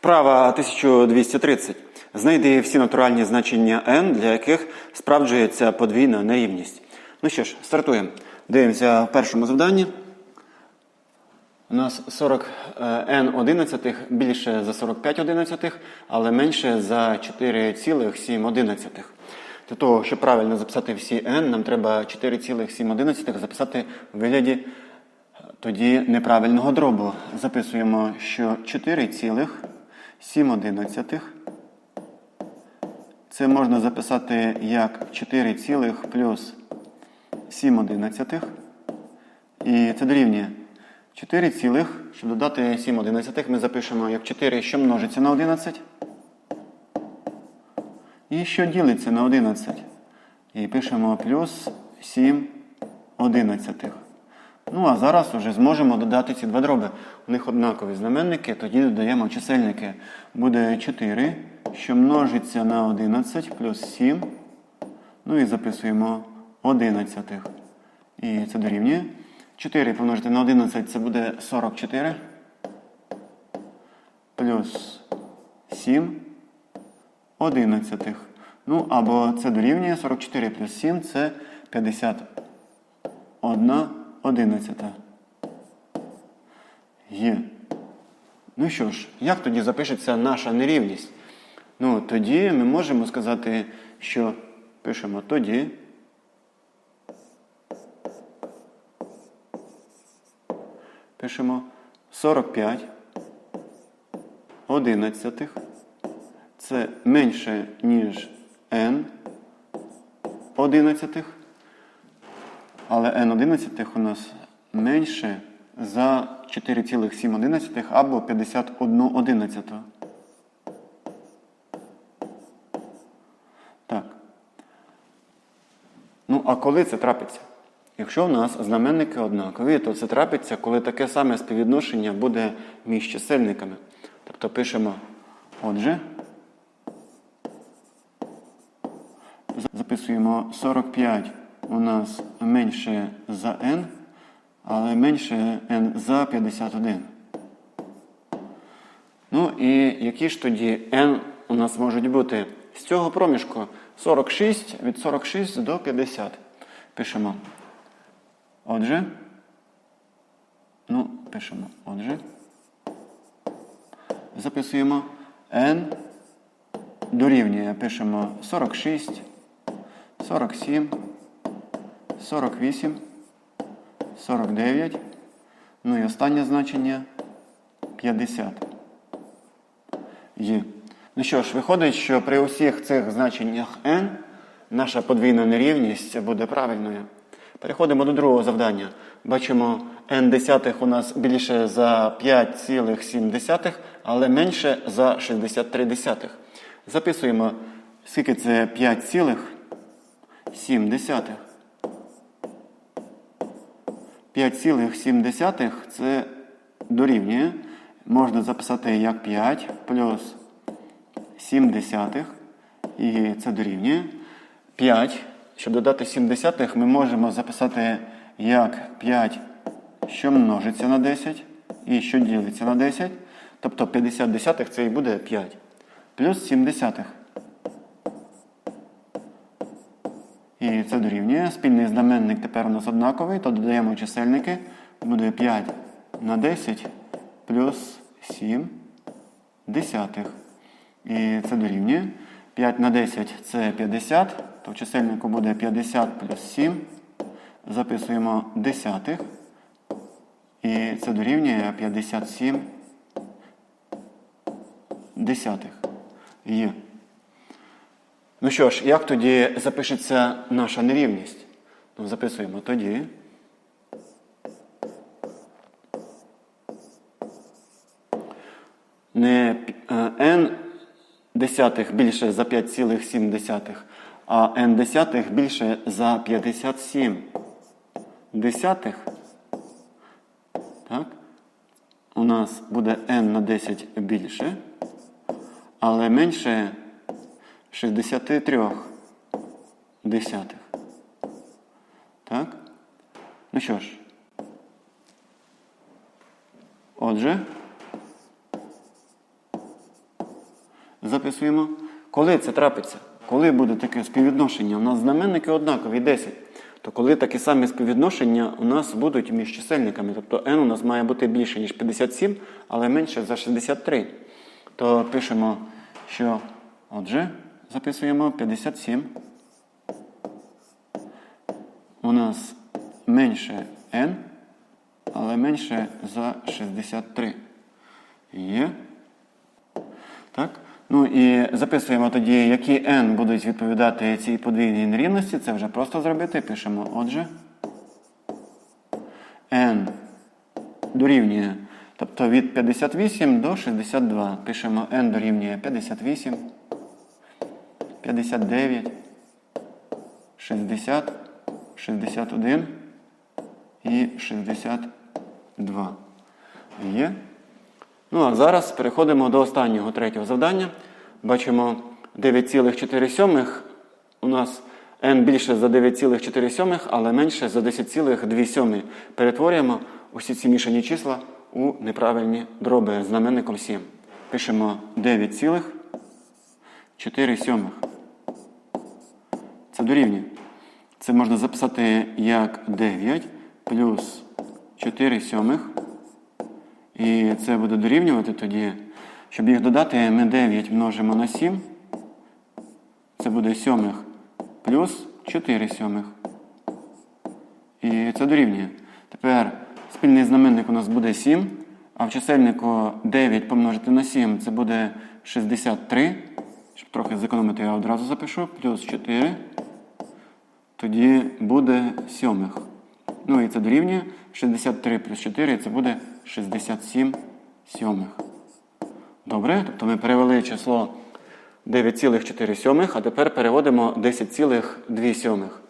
Вправа 1230. Знайди всі натуральні значення n, для яких справджується подвійна нерівність. Ну що ж, стартуємо. Дивимося в першому завданні. У нас 40 е, n одинадцятих більше за 45 одинадцятих, але менше за 4,7 одинадцятих. Для того, щоб правильно записати всі n, нам треба 4,7 одинадцятих записати в вигляді е, тоді неправильного дробу. Записуємо, що 4,7 одинадцятих це можна записати як 4 цілих плюс 7 одинадцятих. І це дорівнює 4 цілих, щоб додати 7 одинадцятих, ми запишемо як 4, що множиться на 11. І що ділиться на 11. І пишемо плюс 7 одинадцятих. Ну, а зараз вже зможемо додати ці два дроби. У них однакові знаменники, тоді додаємо чисельники. Буде 4, що множиться на 11 плюс 7. Ну і записуємо 11. І це дорівнює. 4 помножити на 11 це буде 44. Плюс 7 одинадцятих. Ну, або це дорівнює 44 плюс 7 це 51 одинадцята. Є. Ну що ж, як тоді запишеться наша нерівність? Ну, тоді ми можемо сказати, що пишемо тоді. Пишемо 45 одинадцятих. Це менше, ніж n одинадцятих. Але n одинадцятих у нас менше за 4,7 або 51 одинадцяту. Так. Ну, а коли це трапиться? Якщо у нас знаменники однакові, то це трапиться, коли таке саме співвідношення буде між чисельниками. Тобто пишемо, отже, записуємо 45 у нас менше за n, але менше n за 51. Ну і які ж тоді n у нас можуть бути? З цього проміжку 46 від 46 до 50. Пишемо. Отже. Ну, пишемо. Отже. Записуємо n дорівнює. Пишемо 46, 47, 48, 49. Ну і останнє значення 50. Є. Ну що ж, виходить, що при усіх цих значеннях n наша подвійна нерівність буде правильною. Переходимо до другого завдання. Бачимо, n десятих у нас більше за 5,7, але менше за 63. десятих. Записуємо, скільки це 5,7. 5,7 це дорівнює. Можна записати як 5 плюс 7 десятих. І це дорівнює. 5. Щоб додати 7 десятих, ми можемо записати як 5, що множиться на 10, і що ділиться на 10. Тобто 50 десятих це і буде 5. Плюс 7 десятих. І це дорівнює. Спільний знаменник тепер у нас однаковий, то додаємо чисельники. Буде 5 на 10 плюс 7 десятих. І це дорівнює. 5 на 10 це 50, то в чисельнику буде 50 плюс 7. Записуємо десятих. І це дорівнює 57 десятих. Є. Ну що ж, як тоді запишеться наша нерівність? Ну, записуємо тоді. Не е, n десятих більше за 5,7, а n десятих більше за 57 десятих. Так? У нас буде n на 10 більше, але менше 63 десятих. Так? Ну що ж. Отже, записуємо. Коли це трапиться? Коли буде таке співвідношення? У нас знаменники однакові 10. То коли такі самі співвідношення у нас будуть між чисельниками, тобто n у нас має бути більше, ніж 57, але менше за 63, то пишемо, що отже, записуємо 57. У нас менше n, але менше за 63. Є. Так? Ну і записуємо тоді, які n будуть відповідати цій подвійній нерівності. Це вже просто зробити. Пишемо отже. n дорівнює. Тобто від 58 до 62. Пишемо n дорівнює 58, 59, 60, 61 і 62. Є. Ну а зараз переходимо до останнього третього завдання. Бачимо 9,4 у нас n більше за 9,4, але менше за 10,2. Перетворюємо усі ці мішані числа у неправильні дроби знаменником 7. Пишемо 9,4. Це дорівнює. Це можна записати як 9 плюс 4 сьомих. І це буде дорівнювати тоді. Щоб їх додати, ми 9 множимо на 7. Це буде сьомих плюс 4 сьомих. І це дорівнює. Тепер спільний знаменник у нас буде 7, а в чисельнику 9 помножити на 7 це буде 63. Щоб трохи зекономити, я одразу запишу. Плюс 4. Тоді буде сьомих. Ну і це дорівнює 63 плюс 4 це буде 67 сьомих. Добре, тобто ми перевели число 9,4 сьомих, а тепер переводимо 10,2 сьомих.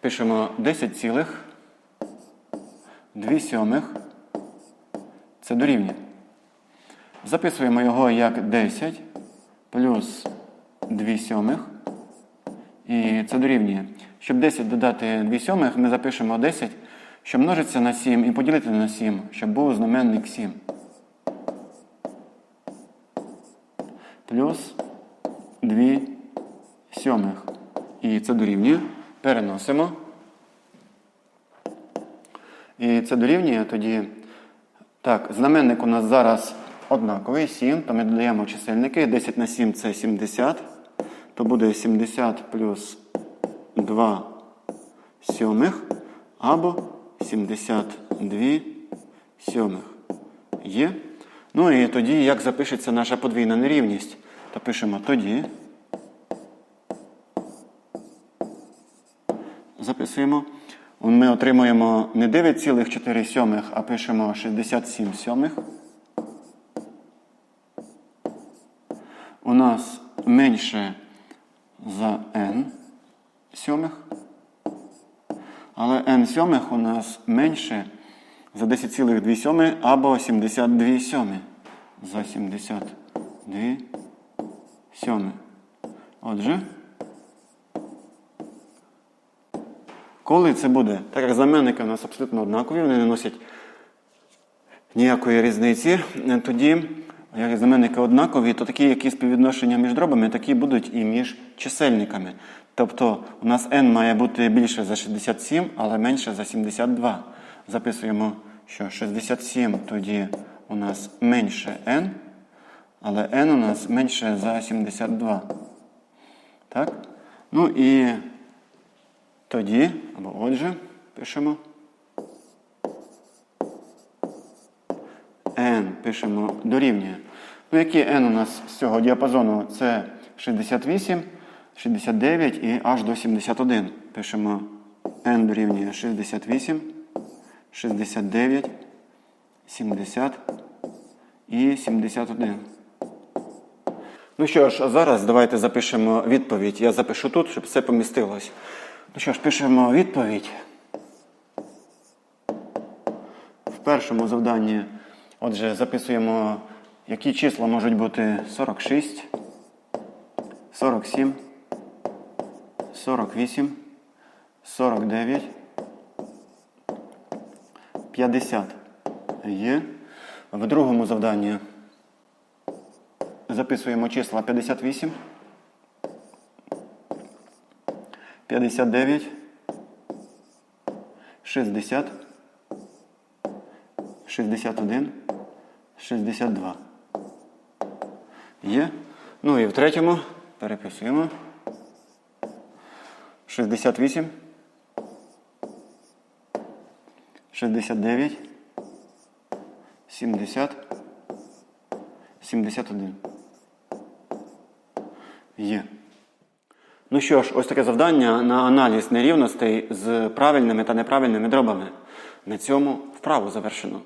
Пишемо 10,2 сьомих. Це дорівнює. Записуємо його як 10 плюс 2 сьомих. І це дорівнює. Щоб 10 додати 2 сьомих, ми запишемо 10, що множиться на 7 і поділити на 7, щоб був знаменник 7. Плюс 2 сьомих. І це дорівнює. Переносимо. І це дорівнює тоді. Так, знаменник у нас зараз однаковий 7, то ми додаємо чисельники. 10 на 7 це 70. То буде 70 плюс 2 сьомих або 72 сьомих. Є. Ну і тоді, як запишеться наша подвійна нерівність, то пишемо тоді. Записуємо. Ми отримуємо не 9,4 сьомих, а пишемо 67 сьомих. Нас менше за n сьомих. Але n сьомих у нас менше за 10,2 сьомих або 72 сьомі. За 72 сьомі. Отже, коли це буде? Так як знаменники у нас абсолютно однакові, вони не носять ніякої різниці, тоді, як знаменники однакові, то такі, які співвідношення між дробами, такі будуть і між чисельниками. Тобто у нас n має бути більше за 67, але менше за 72. Записуємо, що 67 тоді у нас менше n, але n у нас менше за 72. Так? Ну і тоді, або отже, пишемо. n пишемо дорівнює. Ну, який n у нас з цього діапазону? Це 68, 69 і аж до 71. Пишемо n дорівнює 68, 69, 70 і 71. Ну що ж, а зараз давайте запишемо відповідь. Я запишу тут, щоб все помістилось. Ну що ж, пишемо відповідь. В першому завданні, отже, записуємо, які числа можуть бути 46, 47, 48, 49, 50. Є. В другому завданні Записуємо числа 58, 59, 60, 61, 62. Є. Ну і в третьому переписуємо. 68, 69, 70, 71. Є. Ну що ж, ось таке завдання на аналіз нерівностей з правильними та неправильними дробами. На цьому вправу завершено.